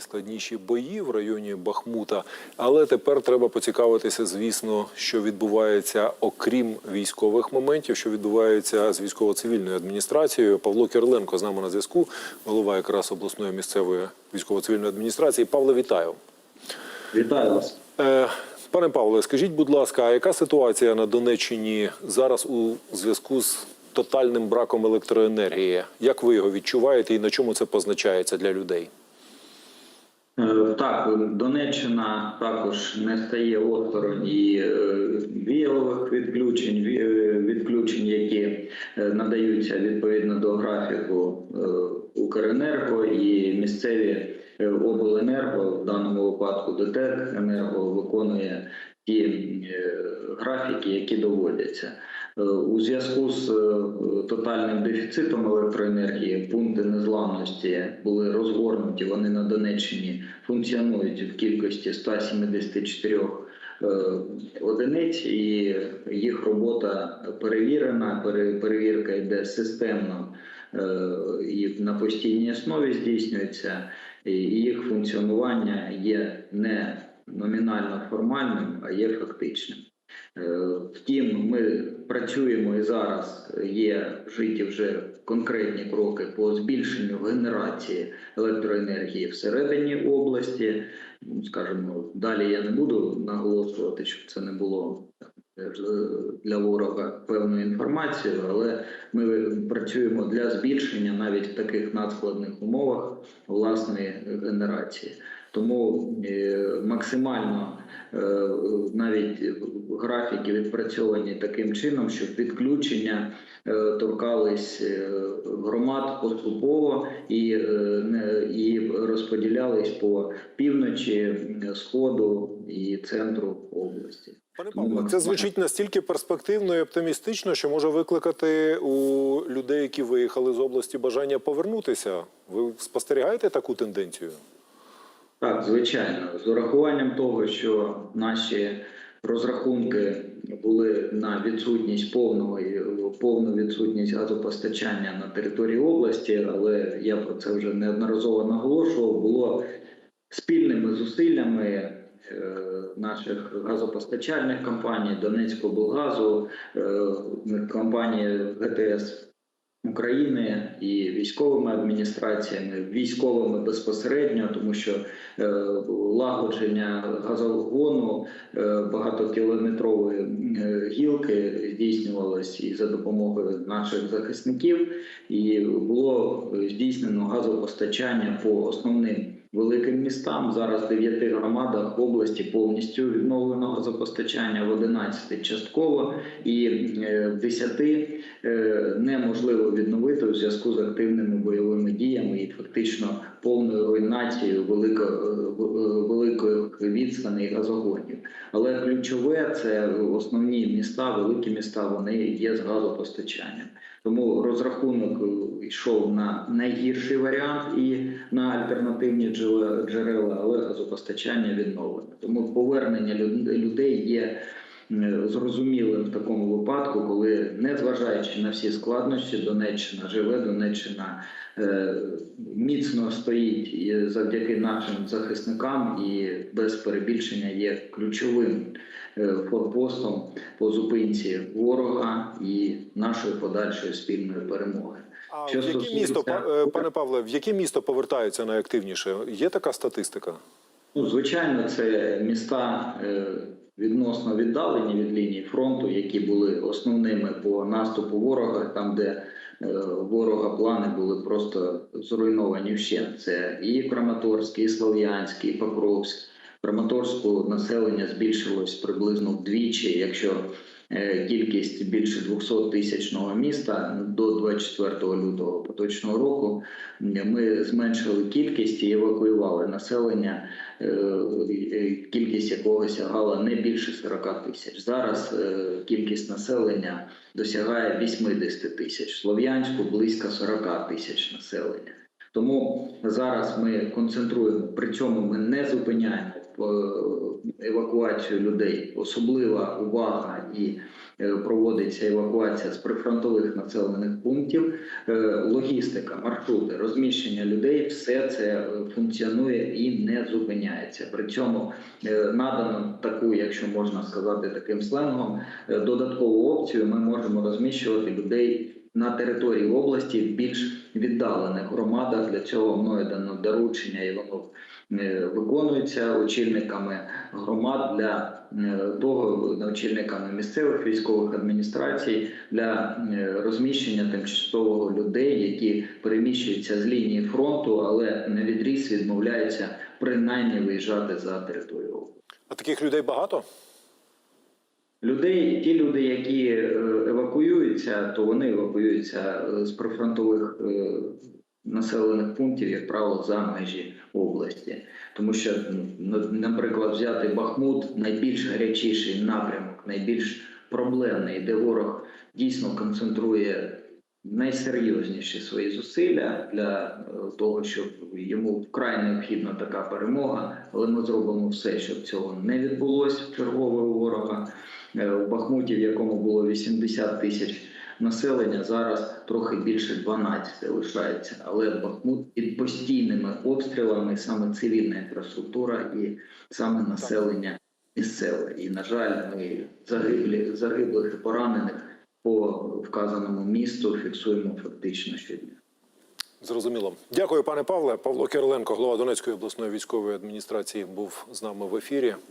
найскладніші бої в районі Бахмута. Але тепер треба поцікавитися, звісно, що відбувається окрім військових моментів, що відбувається з військово-цивільною адміністрацією. Павло Кириленко з нами на зв'язку, голова якраз обласної місцевої військово-цивільної адміністрації. Павло, вітаю. Вітаю вас. Е, Пане Павле, скажіть, будь ласка, а яка ситуація на Донеччині зараз у зв'язку з тотальним браком електроенергії? Як ви його відчуваєте і на чому це позначається для людей? Е, Так, Донеччина також не стає осторонь і е, віялових відключень, е, відключень, які надаються відповідно до графіку Укренерго і місцеві обленерго, в даному випадку ДТЕК Енерго виконує ті графіки, які доводяться. Е, У зв'язку з е, тотальним дефіцитом електроенергії пункти незламності були розгорнуті. Вони на Донеччині функціонують в кількості 174 е, одиниць, і їх робота перевірена. Перевірка йде системно і на постійній основі здійснюється, і їх функціонування є не номінально формальним, а є фактичним. Втім, ми працюємо і зараз є вжиті вже конкретні кроки по збільшенню генерації електроенергії всередині області. Ну, Скажімо, далі я не буду наголошувати, щоб це не було е, для ворога певною інформацією, але ми працюємо для збільшення навіть в таких надскладних умовах власної генерації. Тому е, максимально навіть графіки відпрацьовані таким чином, щоб відключення е, торкались е, громад поступово і, е, і розподілялись по півночі, е, сходу і центру області. Пане Павло, це звучить настільки перспективно і оптимістично, що може викликати у людей, які виїхали з області, бажання повернутися. Ви спостерігаєте таку тенденцію? Так, звичайно, з урахуванням того, що наші розрахунки були на відсутність повного повну відсутність газопостачання на території області, але я про це вже неодноразово наголошував. Було спільними зусиллями е, наших газопостачальних компаній Донецького е, компанії ГТС України і військовими адміністраціями, військовими безпосередньо, тому що е, лагодження газогону е, багатокілометрової е, гілки здійснювалось і за допомогою наших захисників, і було здійснено газопостачання по основним великим містам. Зараз в 9 громадах області повністю відновлено газопостачання, в 11 частково і е, в 10 е, неможливо відновити у зв'язку з активними бойовими діями і фактично повною руйнацією е, великих відстаней газогонів. Але ключове це основні міста, великі міста, вони є з газопостачанням. Тому розрахунок йшов на найгірший варіант і на альтернативні джерела, але газопостачання відновлено. Тому повернення люд- людей є зрозумілим в такому випадку, коли, незважаючи на всі складнощі, Донеччина живе, Донеччина е, міцно стоїть завдяки нашим захисникам і без перебільшення є ключовим форпостом по зупинці ворога і нашої подальшої спільної перемоги. А Що в яке стосується- місто, е, пане Павле, в яке місто повертаються найактивніше? Є така статистика? Ну, звичайно, це міста е, відносно віддалені від лінії фронту, які були основними по наступу ворога, там де е, ворога плани були просто зруйновані вщент. Це і Краматорськ, і Слов'янськ, і Покровськ. Краматорську населення збільшилось приблизно вдвічі, якщо е, кількість більше 200 тисячного міста до 24 лютого поточного року ми зменшили кількість і евакуювали населення, е, е, кількість якого сягала не більше 40 тисяч. Зараз кількість населення досягає 80 тисяч. Слов'янську близько 40 тисяч населення. Тому зараз ми концентруємо, при цьому ми не зупиняємо евакуацію людей. Особлива увага і е, проводиться евакуація з прифронтових населених пунктів. Е, Логістика, маршрути, розміщення людей все це е, функціонує і не зупиняється. При цьому е, надано таку, якщо можна сказати таким сленгом, е, додаткову опцію. Ми можемо розміщувати людей на території області в більш віддалених громадах. Для цього мною дано доручення, і воно е, виконується очільниками громад для е, того, очільниками місцевих військових адміністрацій для е, розміщення тимчасового людей, які переміщуються з лінії фронту, але на відріз відмовляються принаймні виїжджати за територію. А таких людей багато? Людей, ті люди, які евакуюються, то вони евакуюються з прифронтових населених пунктів, як правило, за межі області. Тому що, ну, наприклад, взяти Бахмут найбільш гарячіший напрямок, найбільш проблемний, де ворог дійсно концентрує найсерйозніші свої зусилля для е, того, щоб йому вкрай необхідна така перемога. Але ми зробимо все, щоб цього не відбулося чергового ворога. Е, У Бахмуті, в якому було 80 тисяч населення, зараз трохи більше 12 лишається. Але Бахмут під постійними обстрілами саме цивільна інфраструктура і саме населення місцеве. І на жаль, ми загиблі загиблих поранених по вказаному місту фіксуємо фактично щодня. Зрозуміло. Дякую, пане Павле. Павло Кириленко, голова Донецької обласної військової адміністрації, був з нами в ефірі.